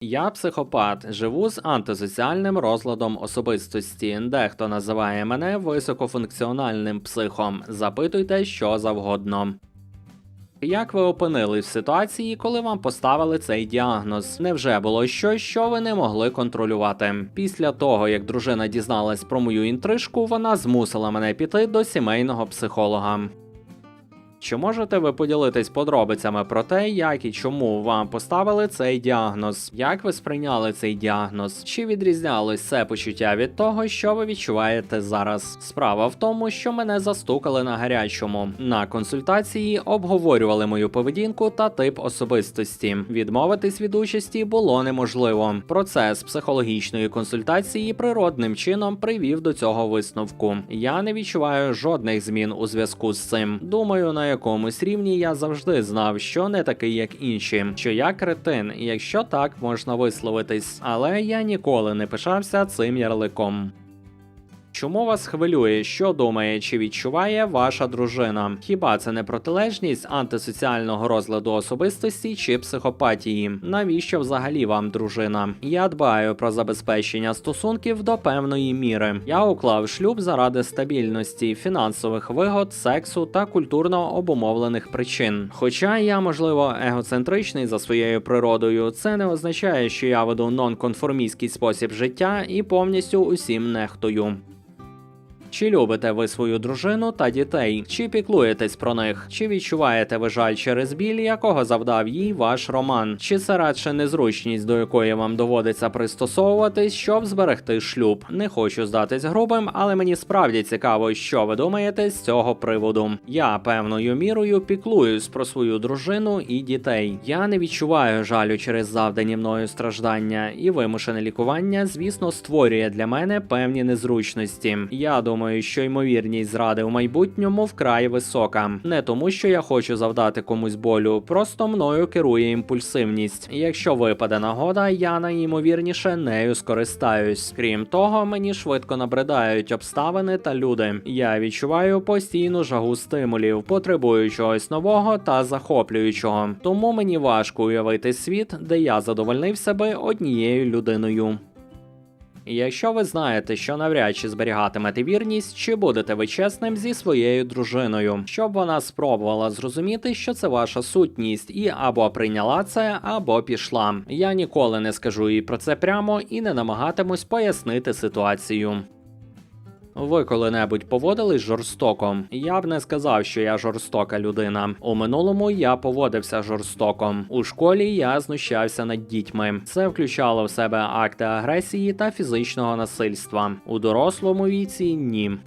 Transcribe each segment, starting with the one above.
Я психопат, живу з антисоціальним розладом особистості. Дехто називає мене високофункціональним психом. Запитуйте, що завгодно. Як ви опинились в ситуації, коли вам поставили цей діагноз? Невже було щось, що ви не могли контролювати? Після того, як дружина дізналась про мою інтрижку, вона змусила мене піти до сімейного психолога. Чи можете ви поділитись подробицями про те, як і чому вам поставили цей діагноз? Як ви сприйняли цей діагноз? Чи відрізнялось це почуття від того, що ви відчуваєте зараз? Справа в тому, що мене застукали на гарячому. На консультації обговорювали мою поведінку та тип особистості. Відмовитись від участі було неможливо. Процес психологічної консультації природним чином привів до цього висновку. Я не відчуваю жодних змін у зв'язку з цим. Думаю, на якомусь рівні я завжди знав, що не такий, як інші, що я кретин, якщо так можна висловитись, але я ніколи не пишався цим ярликом. Чому вас хвилює, що думає чи відчуває ваша дружина? Хіба це не протилежність антисоціального розладу особистості чи психопатії? Навіщо взагалі вам дружина? Я дбаю про забезпечення стосунків до певної міри. Я уклав шлюб заради стабільності, фінансових вигод, сексу та культурно обумовлених причин. Хоча я, можливо, егоцентричний за своєю природою, це не означає, що я веду нонконформістський спосіб життя і повністю усім нехтую. Чи любите ви свою дружину та дітей? Чи піклуєтесь про них? Чи відчуваєте ви жаль через біль, якого завдав їй ваш роман? Чи це радше незручність, до якої вам доводиться пристосовуватись, щоб зберегти шлюб? Не хочу здатись грубим, але мені справді цікаво, що ви думаєте з цього приводу. Я певною мірою піклуюсь про свою дружину і дітей. Я не відчуваю жалю через завдані мною страждання, і вимушене лікування, звісно, створює для мене певні незручності. Я думаю, що ймовірність зради в майбутньому вкрай висока. Не тому, що я хочу завдати комусь болю, просто мною керує імпульсивність. Якщо випаде нагода, я найімовірніше нею скористаюсь. Крім того, мені швидко набридають обставини та люди. Я відчуваю постійну жагу стимулів, потребую чогось нового та захоплюючого. Тому мені важко уявити світ, де я задовольнив себе однією людиною. Якщо ви знаєте, що навряд чи зберігатимете вірність, чи будете ви чесним зі своєю дружиною, щоб вона спробувала зрозуміти, що це ваша сутність, і або прийняла це, або пішла. Я ніколи не скажу їй про це прямо і не намагатимусь пояснити ситуацію. Ви коли-небудь поводились жорстоко? Я б не сказав, що я жорстока людина. У минулому я поводився жорстоко. У школі я знущався над дітьми. Це включало в себе акти агресії та фізичного насильства. У дорослому віці ні.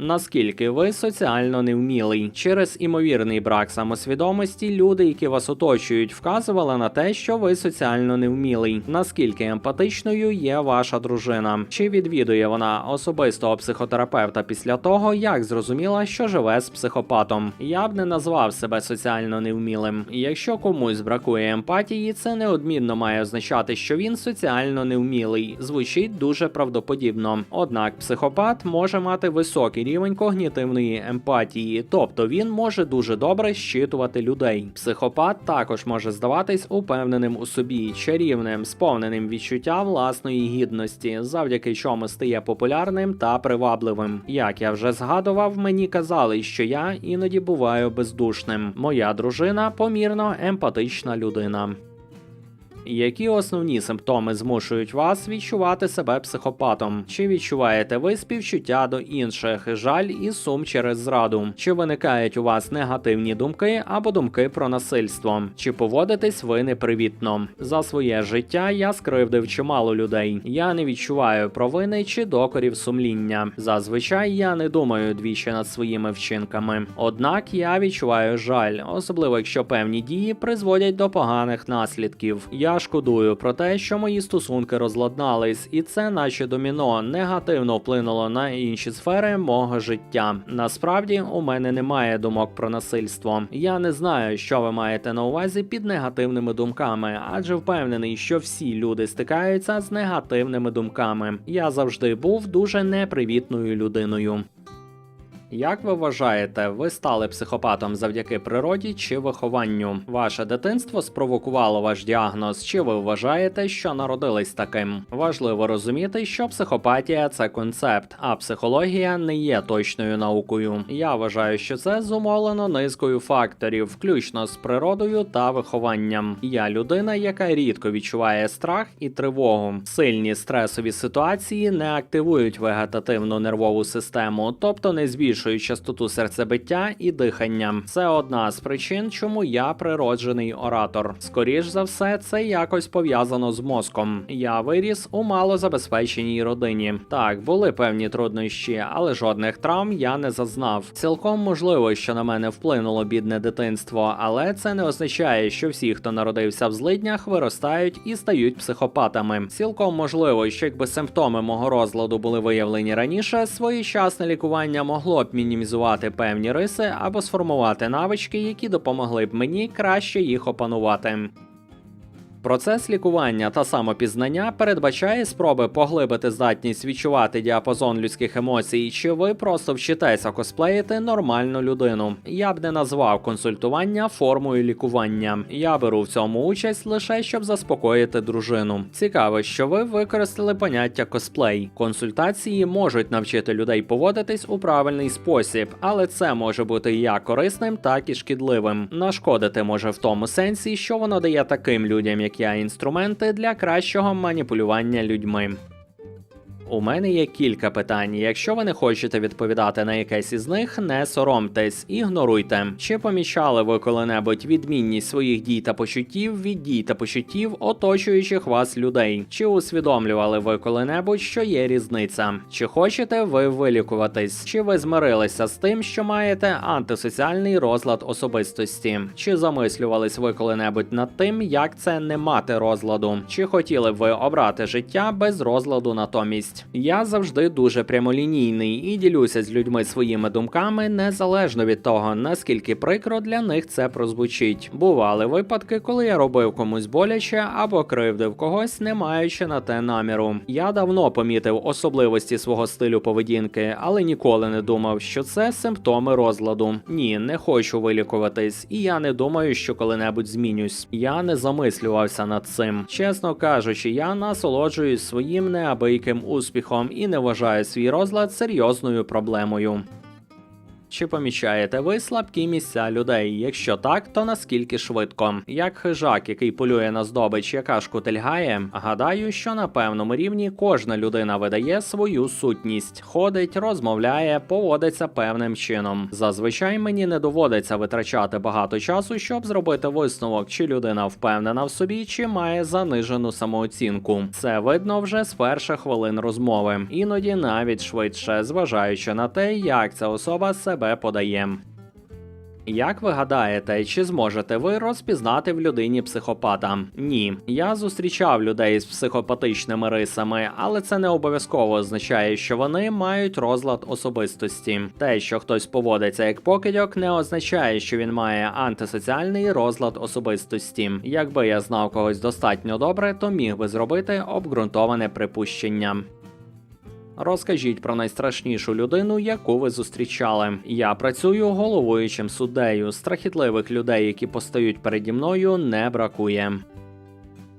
Наскільки ви соціально невмілий? Через імовірний брак самосвідомості люди, які вас оточують, вказували на те, що ви соціально невмілий. Наскільки емпатичною є ваша дружина? Чи відвідує вона особистого психотерапевта після того, як зрозуміла, що живе з психопатом? Я б не назвав себе соціально невмілим. Якщо комусь бракує емпатії, це неодмінно має означати, що він соціально невмілий. Звучить дуже правдоподібно. Однак психопат може мати високий рівень когнітивної емпатії, тобто він може дуже добре щитувати людей. Психопат також може здаватись упевненим у собі, чарівним, сповненим відчуття власної гідності, завдяки чому стає популярним та привабливим. Як я вже згадував, мені казали, що я іноді буваю бездушним. Моя дружина помірно емпатична людина. Які основні симптоми змушують вас відчувати себе психопатом? Чи відчуваєте ви співчуття до інших, жаль і сум через зраду? Чи виникають у вас негативні думки або думки про насильство? Чи поводитесь ви непривітно? За своє життя я скривдив чимало людей. Я не відчуваю провини чи докорів сумління. Зазвичай я не думаю двічі над своїми вчинками. Однак я відчуваю жаль, особливо якщо певні дії призводять до поганих наслідків. Я шкодую про те, що мої стосунки розладнались, і це, наче доміно, негативно вплинуло на інші сфери мого життя. Насправді у мене немає думок про насильство. Я не знаю, що ви маєте на увазі під негативними думками, адже впевнений, що всі люди стикаються з негативними думками. Я завжди був дуже непривітною людиною. Як ви вважаєте, ви стали психопатом завдяки природі чи вихованню? Ваше дитинство спровокувало ваш діагноз, чи ви вважаєте, що народились таким? Важливо розуміти, що психопатія це концепт, а психологія не є точною наукою. Я вважаю, що це зумовлено низкою факторів, включно з природою та вихованням. Я людина, яка рідко відчуває страх і тривогу. Сильні стресові ситуації не активують вегетативну нервову систему, тобто не збільшують частоту серцебиття і дихання. Це одна з причин, чому я природжений оратор. Скоріш за все, це якось пов'язано з мозком. Я виріс у малозабезпеченій родині. Так, були певні труднощі, але жодних травм я не зазнав. Цілком можливо, що на мене вплинуло бідне дитинство, але це не означає, що всі, хто народився в злиднях, виростають і стають психопатами. Цілком можливо, що якби симптоми мого розладу були виявлені раніше, своєчасне лікування могло б мінімізувати певні риси або сформувати навички, які допомогли б мені краще їх опанувати. Процес лікування та самопізнання передбачає спроби поглибити здатність відчувати діапазон людських емоцій, чи ви просто вчитеся косплеїти нормальну людину. Я б не назвав консультування формою лікування. Я беру в цьому участь лише щоб заспокоїти дружину. Цікаво, що ви використали поняття косплей. Консультації можуть навчити людей поводитись у правильний спосіб, але це може бути як корисним, так і шкідливим. Нашкодити може в тому сенсі, що воно дає таким людям, як я, інструменти для кращого маніпулювання людьми. У мене є кілька питань. Якщо ви не хочете відповідати на якесь із них, не соромтесь, ігноруйте. Чи помічали ви коли-небудь відмінність своїх дій та почуттів від дій та почуттів оточуючих вас людей? Чи усвідомлювали ви коли-небудь, що є різниця? Чи хочете ви вилікуватись? Чи ви змирилися з тим, що маєте антисоціальний розлад особистості? Чи замислювались ви коли-небудь над тим, як це не мати розладу? Чи хотіли б ви обрати життя без розладу натомість? Я завжди дуже прямолінійний і ділюся з людьми своїми думками незалежно від того, наскільки прикро для них це прозвучить. Бували випадки, коли я робив комусь боляче або кривдив когось, не маючи на те наміру. Я давно помітив особливості свого стилю поведінки, але ніколи не думав, що це симптоми розладу. Ні, не хочу вилікуватись, і я не думаю, що коли-небудь змінюсь. Я не замислювався над цим. Чесно кажучи, я насолоджуюсь своїм неабияким успіхом і не вважає свій розлад серйозною проблемою. Чи помічаєте ви слабкі місця людей? Якщо так, то наскільки швидко? Як хижак, який полює на здобич, яка шкутильгає, гадаю, що на певному рівні кожна людина видає свою сутність, ходить, розмовляє, поводиться певним чином. Зазвичай мені не доводиться витрачати багато часу, щоб зробити висновок, чи людина впевнена в собі, чи має занижену самооцінку. Це видно вже з перших хвилин розмови, іноді навіть швидше, зважаючи на те, як ця особа себе подає. Як ви гадаєте, чи зможете ви розпізнати в людині психопата? Ні, я зустрічав людей з психопатичними рисами, але це не обов'язково означає, що вони мають розлад особистості. Те, що хтось поводиться як покидьок, не означає, що він має антисоціальний розлад особистості. Якби я знав когось достатньо добре, то міг би зробити обґрунтоване припущення. Розкажіть про найстрашнішу людину, яку ви зустрічали. Я працюю головуючим суддею. Страхітливих людей, які постають переді мною, не бракує.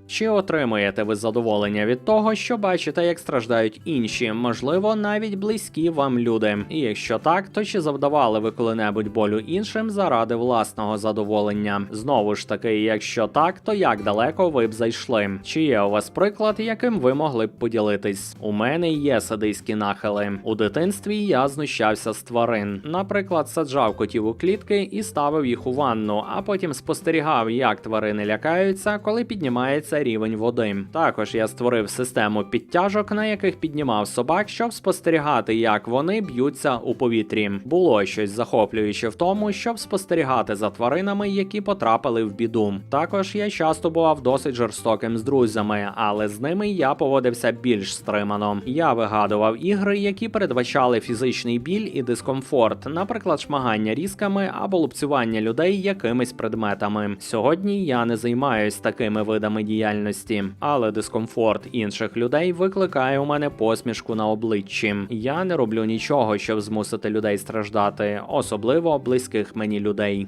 Чи отримуєте ви задоволення від того, що бачите, як страждають інші, можливо, навіть близькі вам люди? І якщо так, то чи завдавали ви коли-небудь болю іншим заради власного задоволення? Знову ж таки, якщо так, то як далеко ви б зайшли? Чи є у вас приклад, яким ви могли б поділитись? У мене є садиські нахили. У дитинстві я знущався з тварин. Наприклад, саджав котів у клітки і ставив їх у ванну, а потім спостерігав, як тварини лякаються, коли піднімається рівень води. Також я створив систему підтяжок, на яких піднімав собак, щоб спостерігати, як вони б'ються у повітрі. Було щось захоплююче в тому, щоб спостерігати за тваринами, які потрапили в біду. Також я часто бував досить жорстоким з друзями, але з ними я поводився більш стримано. Я вигадував ігри, які передбачали фізичний біль і дискомфорт, наприклад, шмагання різками або лупцювання людей якимись предметами. Сьогодні я не займаюсь такими видами діяльності діяльності, але дискомфорт інших людей викликає у мене посмішку на обличчі. Я не роблю нічого, щоб змусити людей страждати, особливо близьких мені людей.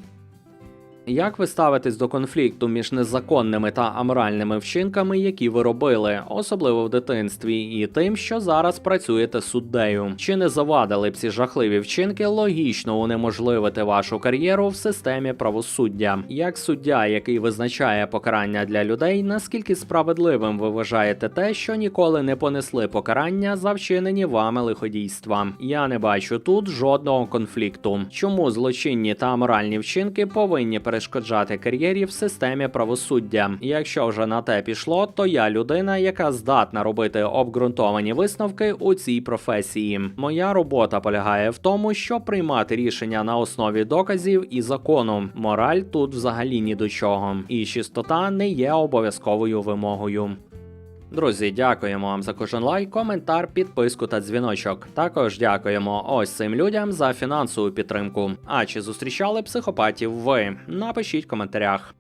Як ви ставитесь до конфлікту між незаконними та аморальними вчинками, які ви робили, особливо в дитинстві, і тим, що зараз працюєте суддею? Чи не завадили б ці жахливі вчинки логічно унеможливити вашу кар'єру в системі правосуддя? Як суддя, який визначає покарання для людей, наскільки справедливим ви вважаєте те, що ніколи не понесли покарання за вчинені вами лиходійства? Я не бачу тут жодного конфлікту. Чому злочинні та аморальні вчинки повинні перешкоджати кар'єрі в системі правосуддя? Якщо вже на те пішло, то я людина, яка здатна робити обґрунтовані висновки у цій професії. Моя робота полягає в тому, щоб приймати рішення на основі доказів і закону. Мораль тут взагалі ні до чого, і чистота не є обов'язковою вимогою. Друзі, дякуємо вам за кожен лайк, коментар, підписку та дзвіночок. Також дякуємо ось цим людям за фінансову підтримку. А чи зустрічали психопатів ви? Напишіть в коментарях.